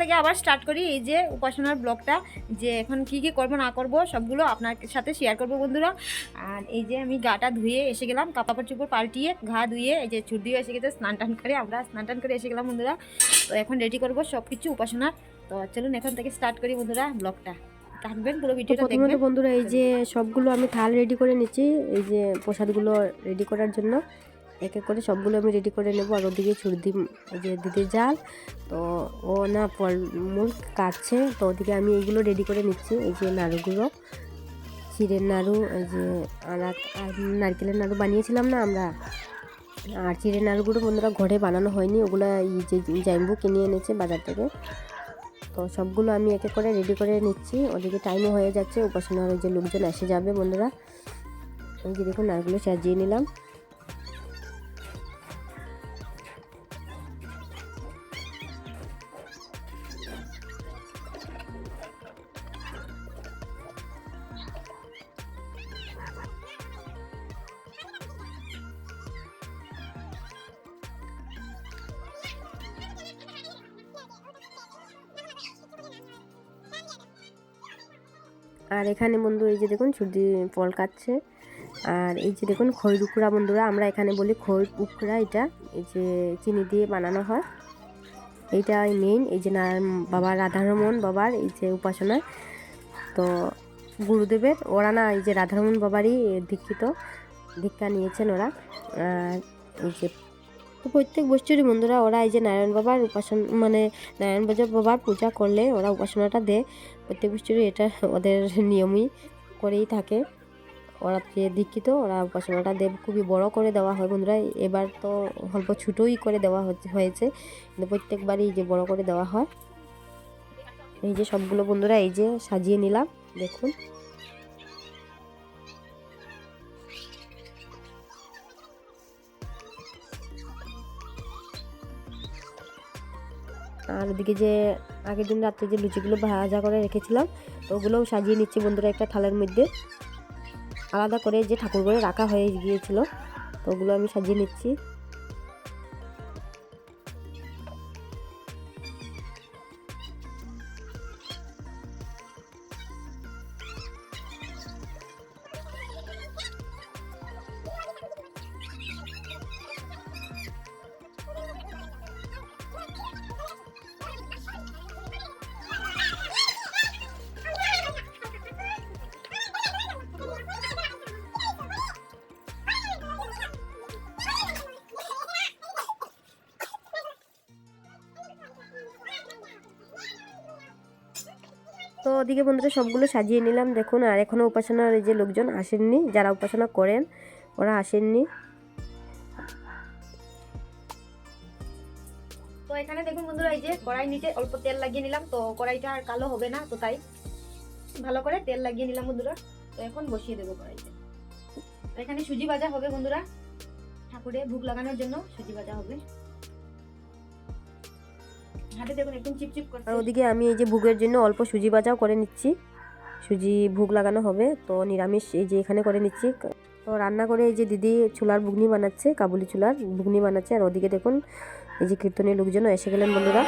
থেকে আবার স্টার্ট করি এই যে উপাসনার ব্লগটা যে এখন কি কি করব না করব সবগুলো আপনার সাথে শেয়ার করব বন্ধুরা। আর এই যে আমি গাটা ধুয়ে এসে গেলাম কাপড় চোপড় পাল্টিয়ে ঘা ধুয়ে এই যে চুর দিয়ে এসে গেছে স্নান টান করে আমরা স্নান টান করে এসে গেলাম বন্ধুরা। তো এখন রেডি করব সব কিছু উপাসনার। তো চলুন এখন থেকে স্টার্ট করি বন্ধুরা ব্লগটা। থাকবেন পুরো ভিডিওটা দেখবেন। বন্ধুরা এই যে সবগুলো আমি থাল রেডি করে নিচ্ছি এই যে প্রসাদগুলো রেডি করার জন্য। এক এক করে সবগুলো আমি রেডি করে নেব। আর ওদিকে এই যে দিদির জাল, তো ও না ফল মূল কাটছে, তো ওদিকে আমি এইগুলো রেডি করে নিচ্ছি। এই যে নাড়ুগুলো চিড়ের নাড়ু, এই যে নারকেলের নাড়ু বানিয়েছিলাম না আমরা। আর চিড়ের নাড়ুগুলো বন্ধুরা ঘরে বানানো হয়নি, ওগুলো এই যে জাইম্বু কিনে এনেছে বাজার থেকে। তো সবগুলো আমি একে করে রেডি করে নিচ্ছি। ওদিকে টাইমও হয়ে যাচ্ছে, উপাসনার যে লোকজন এসে যাবে বন্ধুরা। এই যে দেখুন নারগুলো সাজিয়ে নিলাম। আর এখানে বন্ধু এই যে দেখুন সর্দি ফল কাটছে। আর এই যে দেখুন খৈর উখড়া বন্ধুরা, আমরা এখানে বলি খৈর উখড়া এটা, এই যে চিনি দিয়ে বানানো হয়। এইটা মেইন এই যে না বাবা, রাধারমন বাবার এই যে উপাসনা। তো গুরুদেবের, ওরা না এই যে রাধারমন বাবারই দীক্ষিত, দীক্ষা নিয়েছেন ওরা। আর এই যে তো প্রত্যেক বছরই বন্ধুরা, ওরা এই যে নারায়ণ বাবার উপাসনা মানে নারায়ণ বাবার পূজা করলে ওরা উপাসনাটা দেয়। প্রত্যেক বছরই এটা ওদের নিয়মই করেই থাকে। ওরা যে দীক্ষিত, ওরা উপাসনাটা দেব, খুবই বড় করে দেওয়া হয় বন্ধুরা। এবার তো অল্প ছোটোই করে দেওয়া হয়েছে। কিন্তু প্রত্যেকবারই যে বড় করে দেওয়া হয়। এই যে সবগুলো বন্ধুরা এই যে সাজিয়ে নিলাম, দেখুন। আর ওদিকে যে আগের দিন রাত্রে যে লুচিগুলো ভাজা করে রেখেছিলাম ওগুলোও সাজিয়ে নিচ্ছি বন্ধুরা একটা থালের মধ্যে। আলাদা করে যে ঠাকুর করে রাখা হয়ে গিয়েছিল, তো ওগুলো আমি সাজিয়ে নিচ্ছি। তো ওদিকে বন্ধুরা সবগুলো সাজিয়ে নিলাম, দেখুন। আর এখনও উপাসনার এই যে লোকজন আসেননি, যারা উপাসনা করেন, ওরা আসেননি। তো এখানে দেখুন বন্ধুরা, এই যে কড়াই নিচে অল্প তেল লাগিয়ে নিলাম। তো কড়াইটা আর কালো হবে না, তো তাই ভালো করে তেল লাগিয়ে নিলাম বন্ধুরা। তো এখন বসিয়ে দেবো কড়াইতে। এখানে সুজি ভাজা হবে বন্ধুরা। ঠাকুরে ভোগ লাগানোর জন্য সুজি ভাজা হবে। আর ওদিকে আমি এই যে ভুগের জন্য অল্প সুজি বাজাও করে নিচ্ছি। সুজি ভুগ লাগানো হবে, তো নিরামিষ এই যে এখানে করে নিচ্ছি। তো রান্না করে এই যে দিদি চুলার বুগনি বানাচ্ছে, কাবুলি চুলার বুগনি বানাচ্ছে। আর ওদিকে দেখুন, এই যে কীর্তনের লোকজনও এসে গেলেন বন্ধুরা।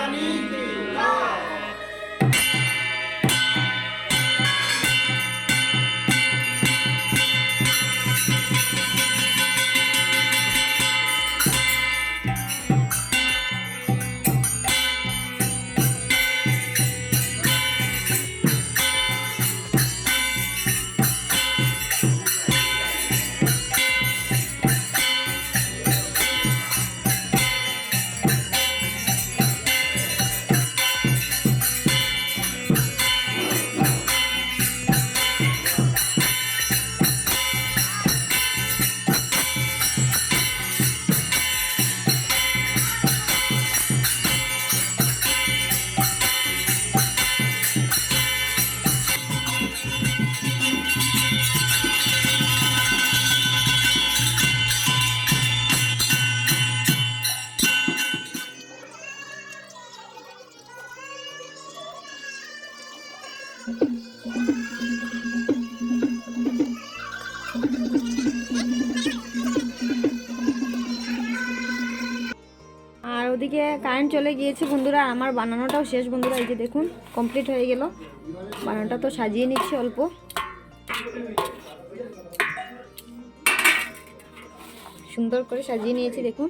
আর ওদিকে কারেন্ট চলে গিয়েছে বন্ধুরা, আমার বানানোটাও শেষ বন্ধুরা, এই যে দেখুন কমপ্লিট হয়ে গেল। বানানোটা তো সাজিয়ে নিচ্ছি অল্প। সুন্দর করে সাজিয়ে নিয়েছি দেখুন।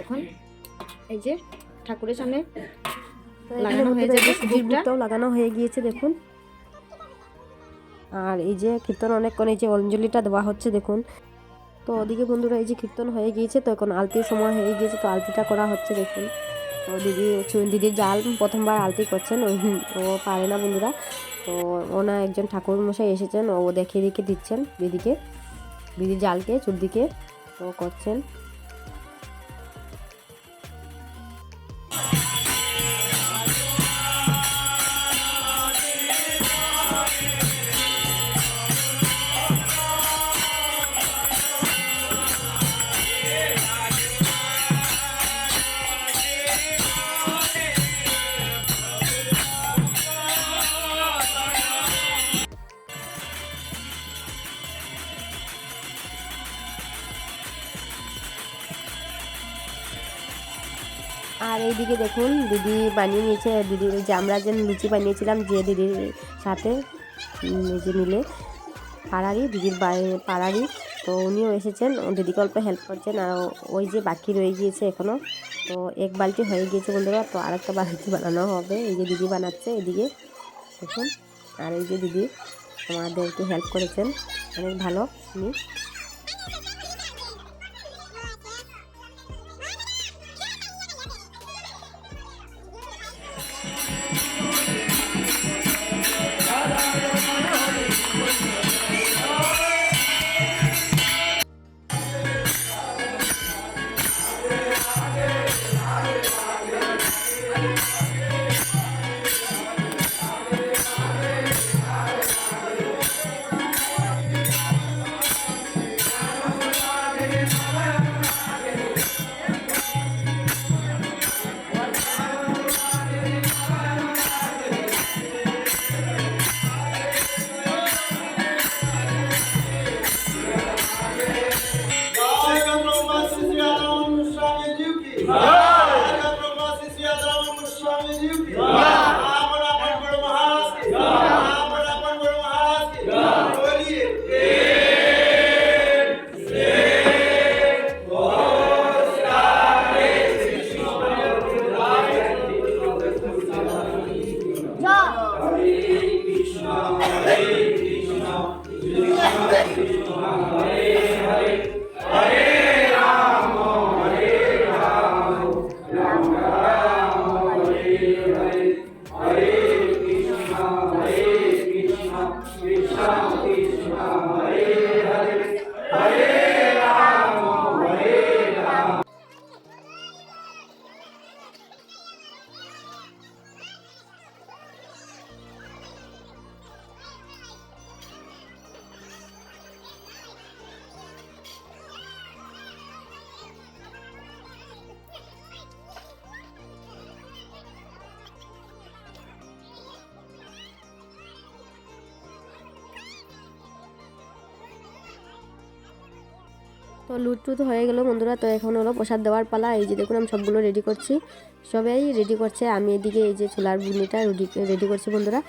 এখন এই যে ঠাকুরের সামনে লাগানো হয়ে যাবে সুজিরটা দুধটাও লাগানো হয়ে গিয়েছে দেখুন। আর এই যে কীর্তন অনেকক্ষণ এই যে অঞ্জলিটা দেওয়া হচ্ছে দেখুন। তো ওদিকে বন্ধুরা এই যে কীর্তন হয়ে গিয়েছে তো এখন আলতির সময় হয়ে গিয়েছে তো আলতিটা করা হচ্ছে দেখুন। তো দিদি দিদির জাল প্রথমবার আলতি করছেন ও পারে না বন্ধুরা। তো ওনা একজন ঠাকুর মশাই এসেছেন ও দেখিয়ে দেখে দিচ্ছেন দিদিকে দিদির জালকে চুরদিকে তো করছেন। এইদিকে দেখুন, দিদি বানিয়ে নিয়েছে, দিদি যে আমরা যে লুচি বানিয়েছিলাম, যে দিদির সাথে যে মিলে, পাড়ারই, দিদির পাড়ারই, তো উনিও এসেছেন দিদিকে অল্প হেল্প করছেন, আর ওই যে বাকি রয়ে গিয়েছে এখনও তো এক বালতি হয়ে গিয়েছে বন্ধুরা, তো আর আরেকটা বালতি বানানো হবে, এই যে দিদি বানাচ্ছে এদিকে, দেখুন, আর এই যে দিদি আমাদেরকে হেল্প করেছেন, অনেক ভালো, উনি তো লুট টুট হয়ে গেলো বন্ধুরা, তো এখন হলো প্রসাদ দেওয়ার পালা। এই যে দেখুন, আমি সবগুলো রেডি করছি। সবাই রেডি করছে, আমি এদিকে এই যে ছোলার বুনিটা রেডি রেডি করছি বন্ধুরা।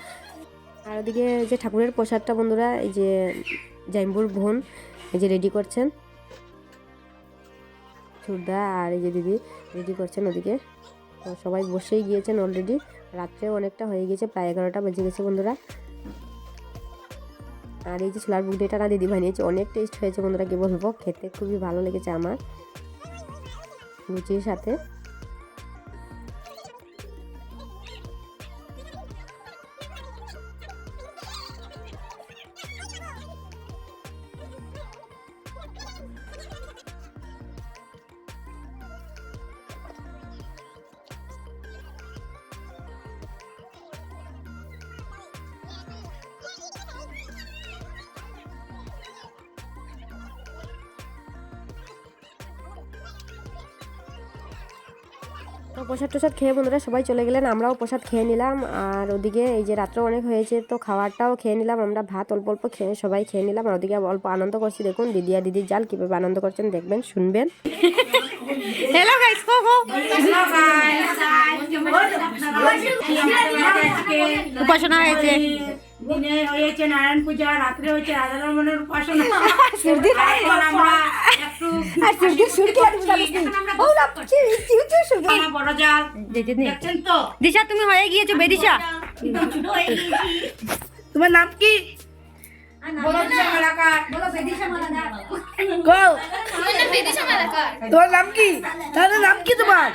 আর ওদিকে যে ঠাকুরের প্রসাদটা বন্ধুরা, এই যে জাইম্বুর বোন এই যে রেডি করছেন। সুরদা আর এই যে দিদি রেডি করছেন ওদিকে। তো সবাই বসেই গিয়েছেন অলরেডি রাত্রে অনেকটা হয়ে গেছে প্রায় এগারোটা বেজে গেছে বন্ধুরা। আর এই যে ছোলার এটা না দিদি বানিয়েছে, অনেক টেস্ট হয়েছে বন্ধুরা, কি বলব? খেতে খুবই ভালো লেগেছে আমার। লুচির সাথে। তো প্রসাদ টসাদ খেয়ে বন্ধুরা সবাই চলে গেলেন আমরাও প্রসাদ খেয়ে নিলাম। আর ওদিকে এই যে রাত্রে অনেক হয়েছে তো খাবারটাও খেয়ে নিলাম আমরা ভাত অল্প অল্প খেয়ে সবাই খেয়ে নিলাম। আর ওদিকে অল্প আনন্দ করছি দেখুন দিদি আর দিদির জাল কীভাবে আনন্দ করছেন দেখবেন শুনবেন। হ্যালো গাইস কো কো উপাসনা হয়েছে। দিনে হয়েছে নারায়ণ পূজা রাত্রে হয়েছে রাধারমণের উপাসনা সুরদি এখন আমরা একটু আর সুরদি সুরকি আর ও চিউ চিউ চিউ সুরকি। খানা বড় জাল দেখছেন তো? দিশা তুমি হয়ে গিয়েছো বেদিশা। ছোট হয়ে গিয়েছি। তোমার নাম কি? বলো দিশা মালাকার। গো তোমার নাম কি? তাহলে নাম কি তোমার?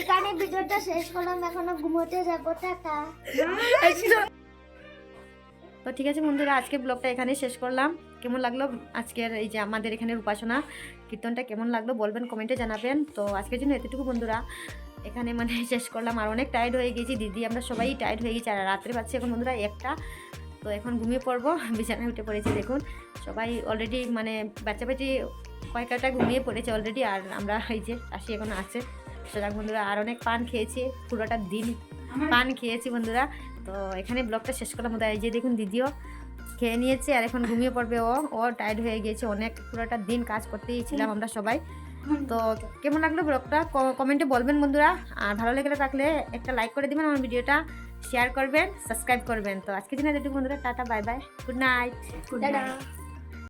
এখানে ভিডিওটা শেষ করলাম এখনও ঘুমোতে যাব টাটা। তো ঠিক আছে বন্ধুরা, আজকে ব্লগটা এখানেই শেষ করলাম। কেমন লাগল আজকের এই যে আমাদের এখানের উপাসনা কীর্তনটা কেমন লাগল বলবেন, কমেন্টে জানাবেন। তো আজকের জন্য এতটুকু বন্ধুরা, এখানে মানে শেষ করলাম। আর অনেক টায়ার্ড হয়ে গেছি, দিদি আমরা সবাই টায়ার্ড হয়ে গেছি, আর রাত্রে পাচ্ছি এখন বন্ধুরা একটা। তো এখন ঘুমিয়ে পড়ব, বিছানায় উঠে পড়েছি দেখুন। সবাই অলরেডি মানে বাচ্চা বাচ্চি কয়েকটা ঘুমিয়ে পড়েছে অলরেডি আর আমরা এই যে আসি এখন আছে। সুতরাং বন্ধুরা, আর অনেক পান খেয়েছি, পুরোটা দিন পান খেয়েছি বন্ধুরা। তো এখানে ব্লগটা শেষ করলাম এই যে দেখুন দিদিও খেয়ে নিয়েছে আর এখন ঘুমিয়ে পড়বে ও। ও টায়ার্ড হয়ে গিয়েছে অনেক পুরোটা দিন কাজ করতেই ছিলাম আমরা সবাই। তো কেমন লাগল ব্লগটা? কমেন্টে বলবেন বন্ধুরা। আর ভালো লেগে থাকলে একটা লাইক করে দিবেন আমার ভিডিওটা। শেয়ার করবেন সাবস্ক্রাইব করবেন। তো আজকের জন্য এতটুকু বন্ধুরা। Tata bye bye good night tata